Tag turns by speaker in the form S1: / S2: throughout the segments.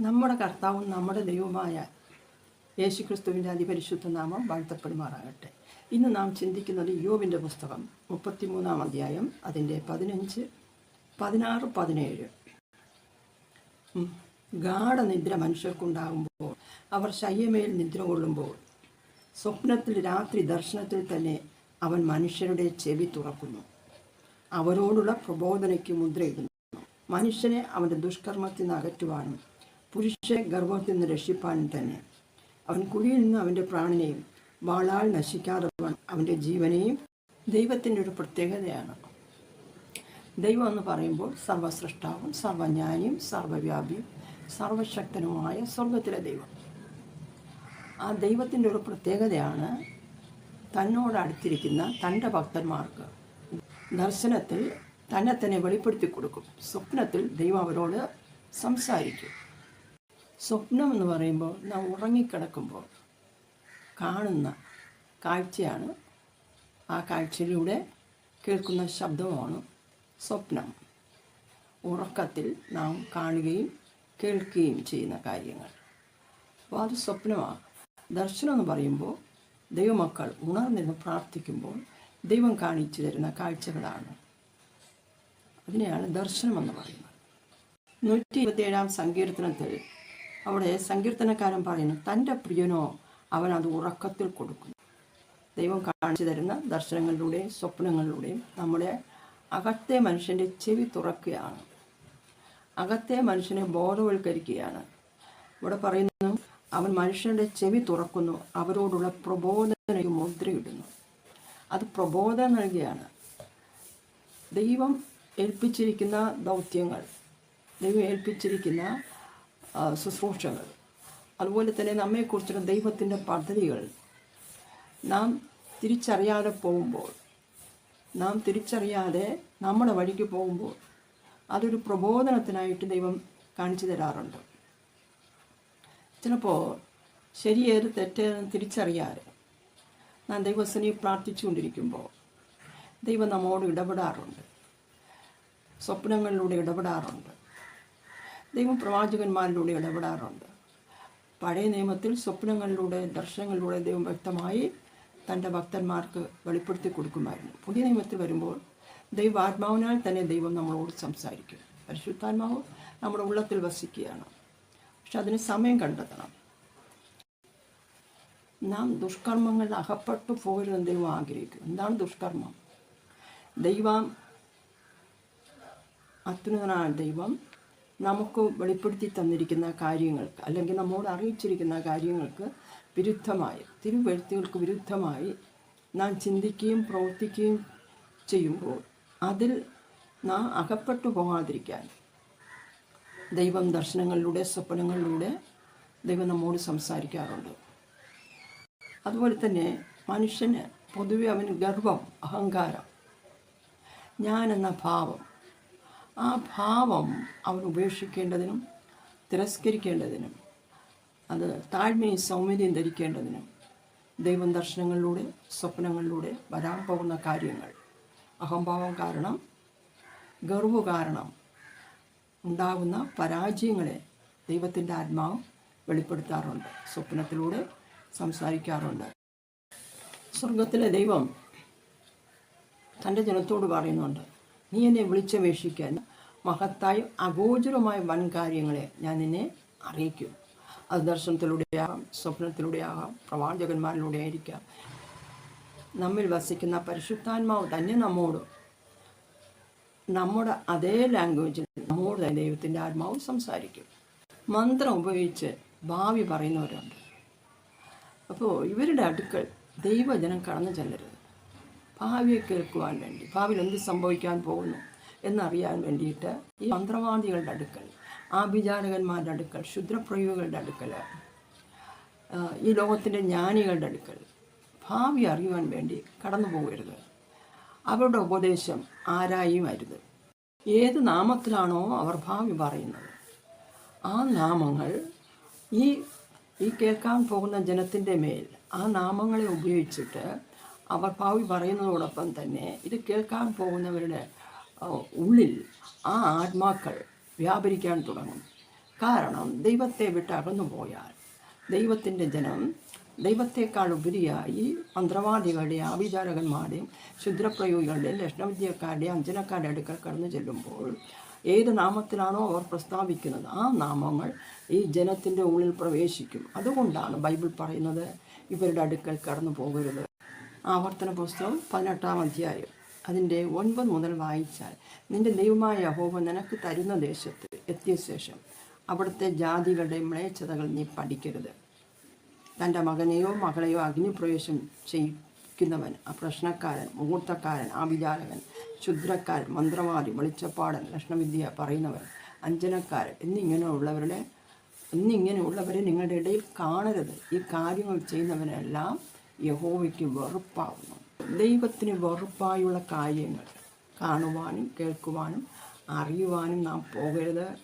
S1: നമ്മുടെ കർത്താവും നമ്മുടെ ദൈവമായ യേശുക്രിസ്തുവിന്റെ അതിപരിശുദ്ധ നാമം വാഴ്ത്തപ്പെടുമാറാകട്ടെ. ഇന്ന് നാം ചിന്തിക്കുന്നത് യോബിന്റെ പുസ്തകം മുപ്പത്തിമൂന്നാം അധ്യായം അതിന്റെ പതിനഞ്ച് പതിനാറ് പതിനേഴ്. ഗാഠനിദ്ര മനുഷ്യർക്കുണ്ടാകുമ്പോൾ അവർ ശയ്യമേൽ നിദ്ര കൊള്ളുമ്പോൾ സ്വപ്നത്തിൽ രാത്രി ദർശനത്തിൽ തന്നെ അവൻ മനുഷ്യരുടെ ചെവി തുറക്കുന്നു. അവരോടുള്ള പ്രബോധനയ്ക്ക് മുദ്രയിടുന്നു. മനുഷ്യനെ അവന്റെ ദുഷ്കർമ്മത്തിൽ നിന്ന് അകറ്റുവാനും പുരുഷനെ ഗർഭത്തിൽ നിന്ന് രക്ഷിപ്പാൻ തന്നെ. അവൻ കുഴിയിൽ നിന്ന് അവന്റെ പ്രാണനെയും വാളാൽ നശിക്കാതെ അവന്റെ ജീവനെയും ദൈവത്തിന്റെ ഒരു പ്രത്യേകതയാണ്. ദൈവം എന്ന് പറയുമ്പോൾ സർവസൃഷ്ടാവും സർവജ്ഞാനിയും സർവവ്യാപിയും സർവശക്തനുമായ സ്വർഗത്തിലെ ദൈവം. ആ ദൈവത്തിന്റെ ഒരു പ്രത്യേകതയാണ് തന്നോട് അടുത്തിരിക്കുന്ന തന്റെ ഭക്തന്മാർക്ക്. ദർശനത്തിൽ തന്നെ തന്നെ വെളിപ്പെടുത്തി കൊടുക്കും. സ്വപ്നത്തിൽ ദൈവം അവരോട് സംസാരിക്കും. സ്വപ്നം എന്ന് പറയുമ്പോൾ നാം ഉറങ്ങിക്കിടക്കുമ്പോൾ കാണുന്ന കാഴ്ചയാണ്. ആ കാഴ്ചയിലൂടെ കേൾക്കുന്ന ശബ്ദമാണ് സ്വപ്നം. ഉറക്കത്തിൽ നാം കാണുകയും കേൾക്കുകയും ചെയ്യുന്ന കാര്യങ്ങൾ. അപ്പോൾ അത് സ്വപ്നമാണ്. ദർശനം എന്ന് പറയുമ്പോൾ ദൈവമക്കൾ ഉണർന്നിരുന്ന് പ്രാർത്ഥിക്കുമ്പോൾ ദൈവം കാണിച്ചു തരുന്ന കാഴ്ചകളാണ്. അതിനെയാണ് ദർശനമെന്ന് പറയുന്നത്. നൂറ്റി ഇരുപത്തിയേഴാം സങ്കീർത്തനത്തിൽ അവിടെ സങ്കീർത്തനക്കാരൻ പറയുന്നു തന്റെ പ്രിയനോ അവൻ അത് ഉറക്കത്തിൽ കൊടുക്കുന്നു. ദൈവം കാണിച്ചു തരുന്ന ദർശനങ്ങളിലൂടെയും സ്വപ്നങ്ങളിലൂടെയും നമ്മുടെ അകത്തെ മനുഷ്യന്റെ ചെവി തുറക്കുകയാണ്. അകത്തെ മനുഷ്യനെ ബോധവൽക്കരിക്കുകയാണ്. ഇവിടെ പറയുന്നു അവൻ മനുഷ്യന്റെ ചെവി തുറക്കുന്നു അവരോടുള്ള പ്രബോധനയ്ക്ക് മുദ്രയിടുന്നു. അത് പ്രബോധനം നൽകുകയാണ്. ദൈവം ഏൽപ്പിച്ചിരിക്കുന്ന ദൗത്യങ്ങൾ ദൈവം ഏൽപ്പിച്ചിരിക്കുന്ന ശുശ്രൂഷകൾ. അതുപോലെ തന്നെ നമ്മെക്കുറിച്ചുള്ള ദൈവത്തിന്റെ പദ്ധതികൾ. നാം തിരിച്ചറിയാതെ പോകുമ്പോൾ നാം തിരിച്ചറിയാതെ നമ്മുടെ വഴിക്ക് പോകുമ്പോൾ അതൊരു പ്രബോധനത്തിനായിട്ട് ദൈവം കാണിച്ചു തരാറുണ്ട്. ചിലപ്പോൾ ശരിയേത് തെറ്റേതെന്ന് തിരിച്ചറിയാതെ നാം ദൈവസ്വനെ പ്രാർത്ഥിച്ചുകൊണ്ടിരിക്കുമ്പോൾ ദൈവം നമ്മോട് ഇടപെടാറുണ്ട്. സ്വപ്നങ്ങളിലൂടെ ഇടപെടാറുണ്ട്. ദൈവം പ്രവാചകന്മാരിലൂടെ ഇടപെടാറുണ്ട്. പഴയ നിയമത്തിൽ സ്വപ്നങ്ങളിലൂടെ ദർശനങ്ങളിലൂടെ ദൈവം വ്യക്തമായി തന്റെ ഭക്തന്മാർക്ക് വെളിപ്പെടുത്തി കൊടുക്കുമായിരുന്നു. പുതിയ നിയമത്തിൽ വരുമ്പോൾ ദൈവാത്മാവിനാൽ തന്നെ ദൈവം നമ്മളോട് സംസാരിക്കും. പരിശുദ്ധാത്മാവ് നമ്മുടെ ഉള്ളത്തിൽ വസിക്കുകയാണ്. പക്ഷെ അതിന് സമയം കണ്ടെത്തണം. നാം ദുഷ്കർമ്മങ്ങളിൽ അകപ്പെട്ടു പോകരുതെന്ന് ദൈവം ആഗ്രഹിക്കും എന്താണ് ദുഷ്കർമ്മം? ദൈവം അത്യുന്നതനായ ദൈവം നമുക്ക് വെളിപ്പെടുത്തി തന്നിരിക്കുന്ന കാര്യങ്ങൾക്ക് അല്ലെങ്കിൽ നമ്മോട് അറിയിച്ചിരിക്കുന്ന കാര്യങ്ങൾക്ക് വിരുദ്ധമായി തിരുവെഴുത്തുകൾക്ക് വിരുദ്ധമായി നാം ചിന്തിക്കുകയും പ്രവർത്തിക്കുകയും ചെയ്യുമ്പോൾ അതിൽ നാം അകപ്പെട്ടു പോകാതിരിക്കാൻ ദൈവം ദർശനങ്ങളിലൂടെ സ്വപ്നങ്ങളിലൂടെ ദൈവം നമ്മോട് സംസാരിക്കാറുണ്ട്. അതുപോലെ തന്നെ മനുഷ്യന് പൊതുവെ അവന് ഗർവം അഹങ്കാരം ഞാനെന്ന ഭാവം ആ ഭാവം അവൻ ഉപേക്ഷിക്കേണ്ടതിനും തിരസ്കരിക്കേണ്ടതിനും അത് താഴ്മയും സൗമ്യതയും ധരിക്കേണ്ടതിനും ദൈവം ദർശനങ്ങളിലൂടെ സ്വപ്നങ്ങളിലൂടെ വരാൻ പോകുന്ന കാര്യങ്ങൾ. അഹംഭാവം കാരണം ഗർവ് കാരണം ഉണ്ടാകുന്ന പരാജയങ്ങളെ ദൈവത്തിന്റെ ആത്മാവ് വെളിപ്പെടുത്താറുണ്ട് സ്വപ്നത്തിലൂടെ സംസാരിക്കാറുണ്ട്. സ്വർഗത്തിലെ ദൈവം തന്റെ ജനത്തോട് പറയുന്നുണ്ട് നീ എന്നെ വിളിച്ചപേക്ഷിക്കാൻ മഹത്തായ അഗോചരമായ വൻ കാര്യങ്ങളെ ഞാൻ നിന്നെ അറിയിക്കും. അത് ദർശനത്തിലൂടെയാകാം സ്വപ്നത്തിലൂടെയാകാം പ്രവാചകന്മാരിലൂടെ ആയിരിക്കാം. നമ്മിൽ വസിക്കുന്ന പരിശുദ്ധാത്മാവ് തന്നെ നമ്മോട്. നമ്മുടെ അതേ ലാംഗ്വേജിൽ നമ്മോട് തന്നെ ദൈവത്തിന്റെ ആത്മാവ് സംസാരിക്കും. മന്ത്രം ഉപയോഗിച്ച് ഭാവി പറയുന്നവരുണ്ട്. അപ്പോൾ ഇവരുടെ അടുക്കൽ ദൈവജനം കടന്നു ചെല്ലരുത്. ഭാവിയെ കേൾക്കുവാൻ വേണ്ടി ഭാവിയിൽ എന്ത് സംഭവിക്കാൻ പോകുന്നു എന്നറിയാൻ വേണ്ടിയിട്ട് ഈ മന്ത്രവാദികളുടെ അടുക്കൽ ആഭിചാരകന്മാരുടെ അടുക്കൽ ക്ഷുദ്രപ്രയോഗികളുടെ അടുക്കൽ ഈ ലോകത്തിന്റെ ജ്ഞാനികളുടെ അടുക്കൽ ഭാവി അറിയുവാൻ വേണ്ടി കടന്നു പോകരുത്. അവരുടെ ഉപദേശം ആരായുമരുത് ഏത് നാമത്തിലാണോ അവർ ഭാവി പറയുന്നത്? ആ നാമങ്ങൾ ഈ ഈ കേൾക്കാൻ പോകുന്ന ജനത്തിന്റെ മേൽ ആ നാമങ്ങളെ ഉപയോഗിച്ചിട്ട് അവർ ഭാവി പറയുന്നതോടൊപ്പം തന്നെ ഇത് കേൾക്കാൻ പോകുന്നവരുടെ ഉള്ളിൽ ആ ആത്മാക്കൾ വ്യാപരിക്കാൻ തുടങ്ങും. കാരണം ദൈവത്തെ വിട്ട് അകന്നു പോയാൽ ദൈവത്തിന്റെ ജനം ദൈവത്തെക്കാൾ ഉപരിയായി മന്ത്രവാദികളുടെയും ആഭിചാരകന്മാരുടെയും ക്ഷുദ്രപ്രയോഗികളുടെയും ലക്ഷണവിദ്യക്കാരുടെയും അഞ്ചനക്കാരുടെ അടുക്കൽ കടന്നു ചെല്ലുമ്പോൾ ഏത് നാമത്തിലാണോ അവർ പ്രസ്താവിക്കുന്നത് ആ നാമങ്ങൾ ഈ ജനത്തിന്റെ ഉള്ളിൽ പ്രവേശിക്കും. അതുകൊണ്ടാണ് ബൈബിൾ പറയുന്നത് ഇവരുടെ അടുക്കൽ കടന്നു പോകരുത്. ആവർത്തന പുസ്തകം പതിനെട്ടാം അധ്യായം. അതിന്റെ ഒൻപത് മുതൽ വായിച്ചാൽ നിന്റെ ദൈവമായ യഹോവ നിനക്ക് തരുന്ന ദേശത്ത് എത്തിയ ശേഷം അവിടുത്തെ ജാതികളുടെ മ്ലേച്ഛതകൾ നീ പഠിക്കരുത്. തന്റെ മകനെയോ മകളെയോ അഗ്നിപ്രവേശം ചെയ്യിക്കുന്നവൻ പ്രശ്നക്കാരൻ മുഹൂർത്തക്കാരൻ ആഭിചാരകൻ ക്ഷുദ്രക്കാരൻ മന്ത്രവാദി വെളിച്ചപ്പാടൻ ലക്ഷണവിദ്യ പറയുന്നവൻ അഞ്ജനക്കാരൻ എന്നിങ്ങനെയുള്ളവരുടെ എന്നിങ്ങനെയുള്ളവരെ നിങ്ങളുടെ ഇടയിൽ കാണരുത്. ഈ കാര്യങ്ങൾ ചെയ്യുന്നവനെല്ലാം യഹോവയ്ക്ക് വെറുപ്പാവുന്നു. ദൈവത്തിന് വെറുപ്പായുള്ള കാര്യങ്ങൾ കാണുവാനും കേൾക്കുവാനും അറിയുവാനും നാം പോകരുത്.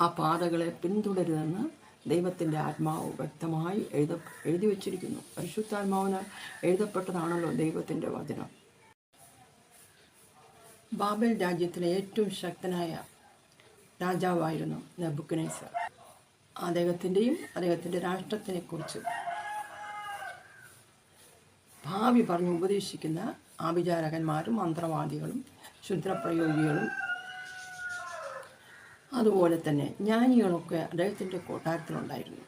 S1: ആ പാതകളെ പിന്തുടരുതെന്ന് ദൈവത്തിന്റെ ആത്മാവ് വ്യക്തമായി എഴുത എഴുതി വച്ചിരിക്കുന്നു. പരിശുദ്ധാത്മാവിന് എഴുതപ്പെട്ടതാണല്ലോ ദൈവത്തിന്റെ വചനം. ബാബൽ രാജ്യത്തിലെ ഏറ്റവും ശക്തനായ രാജാവായിരുന്നു നബുക്കനേസർ അദ്ദേഹത്തിന്റെയും അദ്ദേഹത്തിന്റെ രാഷ്ട്രത്തിനെക്കുറിച്ചും ഭാവി പറഞ്ഞ് ഉപദേശിക്കുന്ന ആഭിചാരകന്മാരും മന്ത്രവാദികളും ക്ഷുദ്രപ്രയോഗികളും. അതുപോലെ തന്നെ ജ്ഞാനികളൊക്കെ അദ്ദേഹത്തിന്റെ കൊട്ടാരത്തിലുണ്ടായിരുന്നു.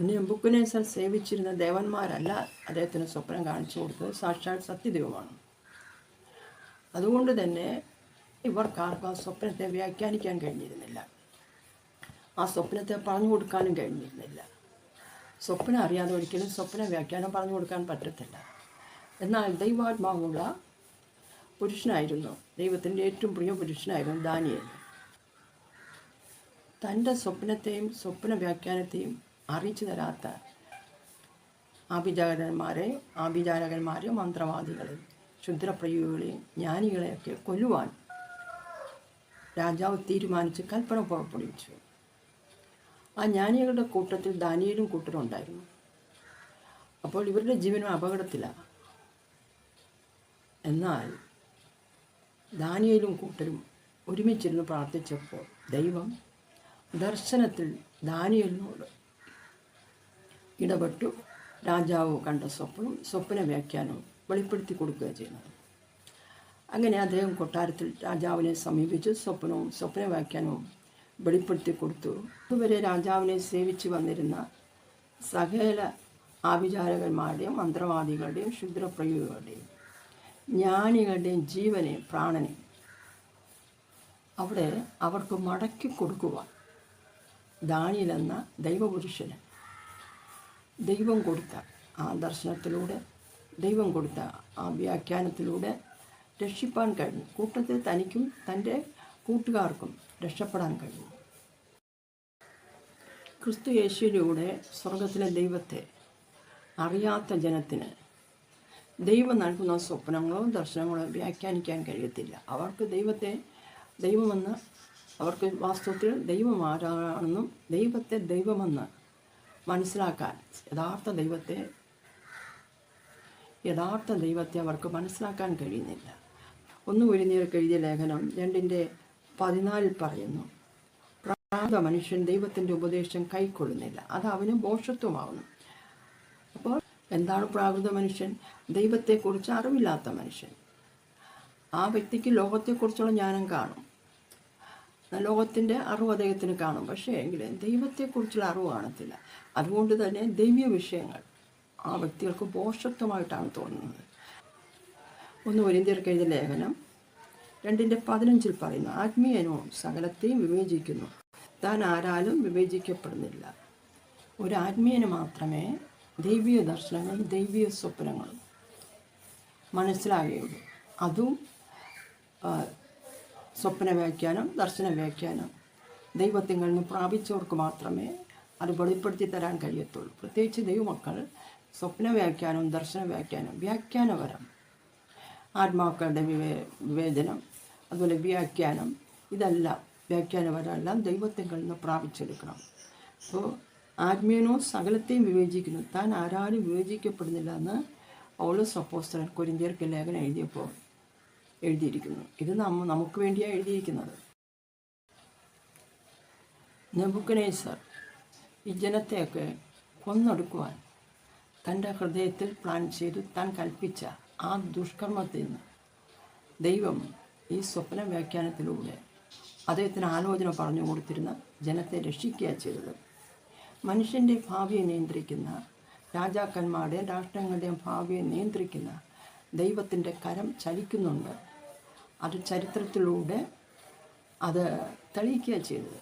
S1: നെബുക്കുനേസർ സേവിച്ചിരുന്ന ദേവന്മാരല്ല അദ്ദേഹത്തിന് സ്വപ്നം കാണിച്ചു കൊടുത്തത്. സാക്ഷാൽ സത്യദൈവമാണ്. അതുകൊണ്ട് തന്നെ ഇവർക്കാർക്കും ആ സ്വപ്നത്തെ വ്യാഖ്യാനിക്കാൻ കഴിഞ്ഞിരുന്നില്ല. ആ സ്വപ്നത്തെ പറഞ്ഞു കൊടുക്കാനും കഴിഞ്ഞിരുന്നില്ല. സ്വപ്നം അറിയാതെ ഒരിക്കലും സ്വപ്ന വ്യാഖ്യാനം പറഞ്ഞു കൊടുക്കാൻ പറ്റത്തില്ല. എന്നാൽ ദൈവാത്മാവുള്ള പുരുഷനായിരുന്നു. ദൈവത്തിന്റെ ഏറ്റവും പ്രിയ പുരുഷനായിരുന്നു ദാനിയൽ. തന്റെ സ്വപ്നത്തെയും സ്വപ്ന വ്യാഖ്യാനത്തെയും അറിയിച്ചു തരാത്ത ആഭിചാരന്മാരെ ആഭിചാരകന്മാരെ മന്ത്രവാദികളെ ക്ഷുദ്രപ്രയോഗികളെ ജ്ഞാനികളെയൊക്കെ കൊല്ലുവാൻ രാജാവ് തീരുമാനിച്ച് കൽപ്പന പുറപ്പെടുവിച്ചു. ആ ജ്ഞാനികളുടെ കൂട്ടത്തിൽ ദാനിയലും കൂട്ടരും ഉണ്ടായിരുന്നു. അപ്പോൾ ഇവരുടെ ജീവനും അപകടത്തിലാണ് എന്നാൽ ദാനിയലും കൂട്ടരും ഒരുമിച്ചിരുന്ന് പ്രാർത്ഥിച്ചപ്പോൾ ദൈവം ദർശനത്തിൽ ദാനിയലിനോട് ഇടപെട്ടു. രാജാവ് കണ്ട സ്വപ്നം സ്വപ്ന വ്യാഖ്യാനവും വെളിപ്പെടുത്തി കൊടുക്കുക ചെയ്യുന്നത്. അങ്ങനെ അദ്ദേഹം കൊട്ടാരത്തിൽ രാജാവിനെ സമീപിച്ച്. സ്വപ്നവും സ്വപ്ന വ്യാഖ്യാനവും വെളിപ്പെടുത്തി കൊടുത്തു. ഇതുവരെ രാജാവിനെ സേവിച്ചു വന്നിരുന്ന സകല ആഭിചാരകന്മാരുടെയും മന്ത്രവാദികളുടെയും ക്ഷുദ്രപ്രയോഗികളുടെയും ജ്ഞാനികളുടെയും ജീവനെ പ്രാണനെ അവിടെ അവർക്ക് മടക്കി കൊടുക്കുവാൻ ദാനിയിലെന്ന ദൈവപുരുഷന് ദൈവം കൊടുത്ത ആ ദർശനത്തിലൂടെ ദൈവം കൊടുത്ത ആ വ്യാഖ്യാനത്തിലൂടെ രക്ഷിപ്പാൻ കഴിഞ്ഞു. കൂട്ടത്തിൽ തനിക്കും തന്റെ കൂട്ടുകാർക്കും രക്ഷപ്പെടാൻ കഴിയും. ക്രിസ്തു യേശുവിലൂടെ സ്വർഗത്തിലെ ദൈവത്തെ അറിയാത്ത ജനത്തിന് ദൈവം നൽകുന്ന സ്വപ്നങ്ങളോ ദർശനങ്ങളോ വ്യാഖ്യാനിക്കാൻ കഴിയത്തില്ല. അവർക്ക് ദൈവത്തെ ദൈവമെന്ന് അവർക്ക് വാസ്തവത്തിൽ ദൈവം ആരാണെന്നും ദൈവത്തെ ദൈവമെന്ന് മനസ്സിലാക്കാൻ യഥാർത്ഥ ദൈവത്തെ യഥാർത്ഥ ദൈവത്തെ അവർക്ക് മനസ്സിലാക്കാൻ കഴിയുന്നില്ല. ഒന്ന് ഒഴിനീർക്ക് എഴുതിയ ലേഖനം രണ്ടിന്റെ പതിനാലിൽ പറയുന്നു പ്രാന്ത മനുഷ്യൻ ദൈവത്തിന്റെ ഉപദേശം കൈക്കൊള്ളുന്നില്ല അത് അവന് ബോഷത്വമാവുന്നു അപ്പോൾ എന്താണ് പ്രാകൃത മനുഷ്യൻ? ദൈവത്തെക്കുറിച്ച് അറിവില്ലാത്ത മനുഷ്യൻ. ആ വ്യക്തിക്ക് ലോകത്തെക്കുറിച്ചുള്ള ജ്ഞാനം കാണും. ലോകത്തിന്റെ അറിവ് അദ്ദേഹത്തിന് കാണും. പക്ഷേ എങ്കിൽ ദൈവത്തെക്കുറിച്ചുള്ള അറിവ് കാണത്തില്ല. അതുകൊണ്ട് തന്നെ ദൈവീയ വിഷയങ്ങൾ ആ വ്യക്തികൾക്ക് ബോഷത്വമായിട്ടാണ് തോന്നുന്നത്. ഒന്ന് ഒരിന്ത്യർക്ക് എഴുതിയ ലേഖനം രണ്ടിന്റെ പതിനഞ്ചിൽ പറയുന്നു ആത്മീയനോ സകലത്തെയും വിവേചിക്കുന്നു. താൻ ആരാലും വിവേചിക്കപ്പെടുന്നില്ല. ഒരു ആത്മീയന് മാത്രമേ ദൈവീയ ദർശനങ്ങളും ദൈവീയ സ്വപ്നങ്ങളും മനസ്സിലാകുകയുള്ളൂ. അതും സ്വപ്ന വ്യാഖ്യാനം ദർശന വ്യാഖ്യാനം. ദൈവത്തിങ്ങളിൽ നിന്ന് പ്രാപിച്ചവർക്ക് മാത്രമേ അത് വെളിപ്പെടുത്തി തരാൻ കഴിയത്തുള്ളൂ. പ്രത്യേകിച്ച് ദൈവമക്കൾ സ്വപ്ന വ്യാഖ്യാനവും ദർശന വ്യാഖ്യാനം വ്യാഖ്യാനപരം ആത്മാക്കളുടെ വിവേ വിവേചനം അതുപോലെ വ്യാഖ്യാനം ഇതെല്ലാം വ്യാഖ്യാനപരമെല്ലാം ദൈവത്തെങ്കിൽ നിന്ന് പ്രാപിച്ചെടുക്കണം. അപ്പോൾ ആത്മീയനോ സകലത്തെയും വിവേചിക്കുന്നു. താൻ ആരാരും വിവേചിക്കപ്പെടുന്നില്ല എന്ന് പൗലോസ് അപ്പോസ്തലൻ കൊരിന്തിയർക്ക് ലേഖനം എഴുതിയപ്പോൾ എഴുതിയിരിക്കുന്നു. ഇത് നമ്മ നമുക്ക് വേണ്ടിയാണ് എഴുതിയിരിക്കുന്നത്. നെബുക്കനേസർ ഈ ജനത്തെയൊക്കെ കൊന്നൊടുക്കുവാൻ തന്റെ ഹൃദയത്തിൽ പ്ലാൻ ചെയ്തു താൻ കൽപ്പിച്ച ആ ദുഷ്കർമ്മത്തിൽ നിന്ന് ദൈവം ഈ സ്വപ്ന വ്യാഖ്യാനത്തിലൂടെ അദ്ദേഹത്തിന് ആലോചന പറഞ്ഞു കൊടുത്തിരുന്ന ജനത്തെ രക്ഷിക്കുക ചെയ്തത്. മനുഷ്യന്റെ ഭാവിയെ നിയന്ത്രിക്കുന്ന രാജാക്കന്മാരുടെയും രാഷ്ട്രങ്ങളുടെയും ഭാവിയെ നിയന്ത്രിക്കുന്ന ദൈവത്തിന്റെ കരം ചലിക്കുന്നുണ്ട്. അത് ചരിത്രത്തിലൂടെ അത് തെളിയിക്കുക ചെയ്തത്.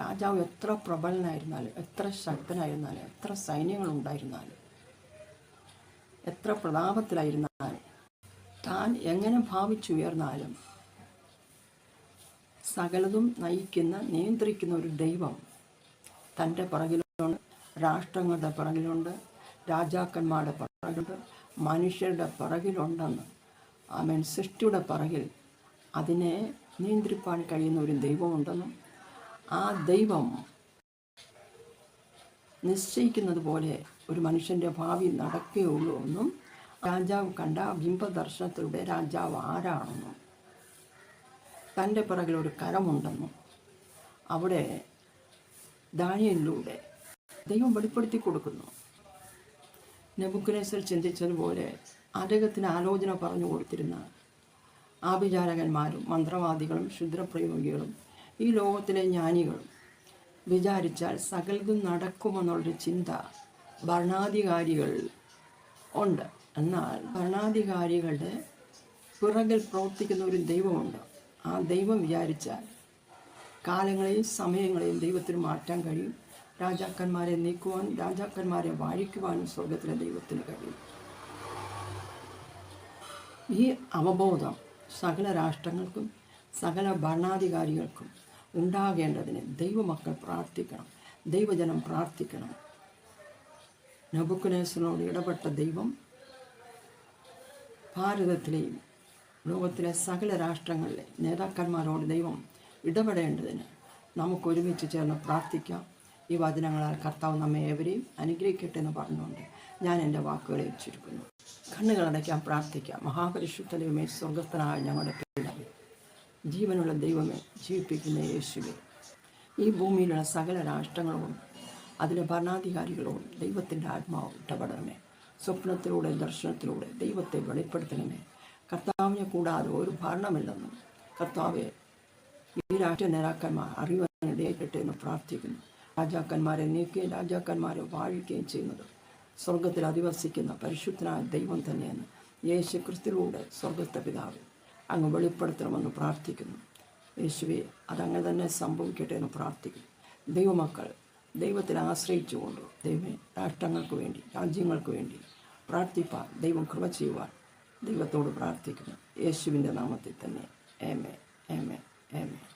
S1: രാജാവ് എത്ര പ്രബലനായിരുന്നാലും എത്ര ശക്തനായിരുന്നാലും എത്ര സൈന്യങ്ങളുണ്ടായിരുന്നാലും എത്ര പ്രതാപത്തിലായിരുന്നാലും താൻ എങ്ങനെ ഭാവിച്ചുയർന്നാലും സകലതും നയിക്കുന്ന നിയന്ത്രിക്കുന്ന ഒരു ദൈവം തന്റെ പിറകിലുണ്ട് രാഷ്ട്രങ്ങളുടെ പിറകിലുണ്ട് രാജാക്കന്മാരുടെ പിറകിലുണ്ട് മനുഷ്യരുടെ പിറകിലുണ്ടെന്ന് മീൻ സൃഷ്ടിയുടെ പിറകിൽ അതിനെ നിയന്ത്രിപ്പാൻ കഴിയുന്ന ഒരു ദൈവമുണ്ടെന്നും ആ ദൈവം നിശ്ചയിക്കുന്നത് പോലെ ഒരു മനുഷ്യന്റെ ഭാവി നടക്കുകയുള്ളൂ എന്നും രാജാവ് കണ്ട ബിംബദർശനത്തിലൂടെ രാജാവ് ആരാണെന്നും തന്റെ പിറകിൽ ഒരു കരമുണ്ടെന്നും അവിടെ ദാനിയലിലൂടെ ദൈവം വെളിപ്പെടുത്തി കൊടുക്കുന്നു. നെബുക്കനേശ്വർ ചിന്തിച്ചതുപോലെ അദ്ദേഹത്തിന് ആലോചന പറഞ്ഞു കൊടുത്തിരുന്ന ആഭിചാരകന്മാരും മന്ത്രവാദികളും ക്ഷുദ്രപ്രയോഗികളും ഈ ലോകത്തിലെ ജ്ഞാനികളും വിചാരിച്ചാൽ സകലതും നടക്കുമെന്നുള്ളൊരു ചിന്ത ഭരണാധികാരികൾ ഉണ്ട്. എന്നാൽ ഭരണാധികാരികളുടെ പിറകിൽ പ്രവർത്തിക്കുന്ന ഒരു ദൈവമുണ്ട്. ആ ദൈവം വിചാരിച്ചാൽ കാലങ്ങളെയും സമയങ്ങളെയും ദൈവത്തിന് മാറ്റാൻ കഴിയും. രാജാക്കന്മാരെ നീക്കുവാൻ രാജാക്കന്മാരെ വാഴിക്കുവാനും സ്വർഗത്തിലെ ദൈവത്തിന് കഴിയും. ഈ അവബോധം സകല രാഷ്ട്രങ്ങൾക്കും സകല ഭരണാധികാരികൾക്കും ഉണ്ടാകേണ്ടതിന് ദൈവമക്കൾ പ്രാർത്ഥിക്കണം ദൈവജനം പ്രാർത്ഥിക്കണം. നബുക്കുനേസനോട് ഇടപെട്ട ദൈവം ഭാരതത്തിലെയും ലോകത്തിലെ സകല രാഷ്ട്രങ്ങളിലെ നേതാക്കന്മാരോട് ദൈവം ഇടപെടേണ്ടതിന് നമുക്ക് ഒരുമിച്ച് ചേർന്ന് പ്രാർത്ഥിക്കാം. ഈ വചനങ്ങളാൽ കർത്താവ് നമ്മെ ഏവരെയും അനുഗ്രഹിക്കട്ടെ എന്ന് പറഞ്ഞുകൊണ്ട് ഞാൻ എന്റെ വാക്കുകളെ ചുരുക്കുന്നു കണ്ണുകളടയ്ക്കാൻ പ്രാർത്ഥിക്കാം. മഹാപരിശുദ്ധ ദൈവമേ സ്വർഗസ്ഥനായ ഞങ്ങളുടെ പിതാവേ ജീവനുള്ള ദൈവമേ ജീവിപ്പിക്കുന്ന യേശുവേ. ഈ ഭൂമിയിലുള്ള സകല രാഷ്ട്രങ്ങളോടും അതിലെ ഭരണാധികാരികളോടും ദൈവത്തിന്റെ ആത്മാവ് ഇടപെടണമേ. സ്വപ്നത്തിലൂടെ ദർശനത്തിലൂടെ ദൈവത്തെ വെളിപ്പെടുത്തണമേ. കർത്താവിനെ കൂടാതെ ഒരു ഭരണമില്ലെന്നും കർത്താവെ ഈ രാഷ്ട്രീയ നേതാക്കന്മാർ അറിവനിടയിട്ടെ എന്ന് പ്രാർത്ഥിക്കുന്നു. രാജാക്കന്മാരെ നീക്കുകയും രാജാക്കന്മാരെ വാഴിക്കുകയും ചെയ്യുന്നത് സ്വർഗത്തിൽ അധിവസിക്കുന്ന പരിശുദ്ധനായ ദൈവം തന്നെയെന്ന് യേശു ക്രിസ്തുലൂടെ സ്വർഗത്തെ പിതാവ് അങ്ങ് വെളിപ്പെടുത്തണമെന്ന് പ്രാർത്ഥിക്കുന്നു. യേശുവെ അതങ്ങനെ തന്നെ സംഭവിക്കട്ടെ എന്ന് പ്രാർത്ഥിക്കുന്നു. ദൈവമക്കൾ ദൈവത്തിൽ ആശ്രയിച്ചുകൊണ്ട് ദൈവമേ രാഷ്ട്രങ്ങൾക്ക് വേണ്ടി രാജ്യങ്ങൾക്ക് വേണ്ടി പ്രാർത്ഥിപ്പാൻ. ദൈവം കൃപ ചെയ്യുവാൻ ദൈവത്തോട് പ്രാർത്ഥിക്കുന്നു. യേശുവിന്റെ നാമത്തിൽ തന്നെ. ഏമേ ഏമേ ഏമേ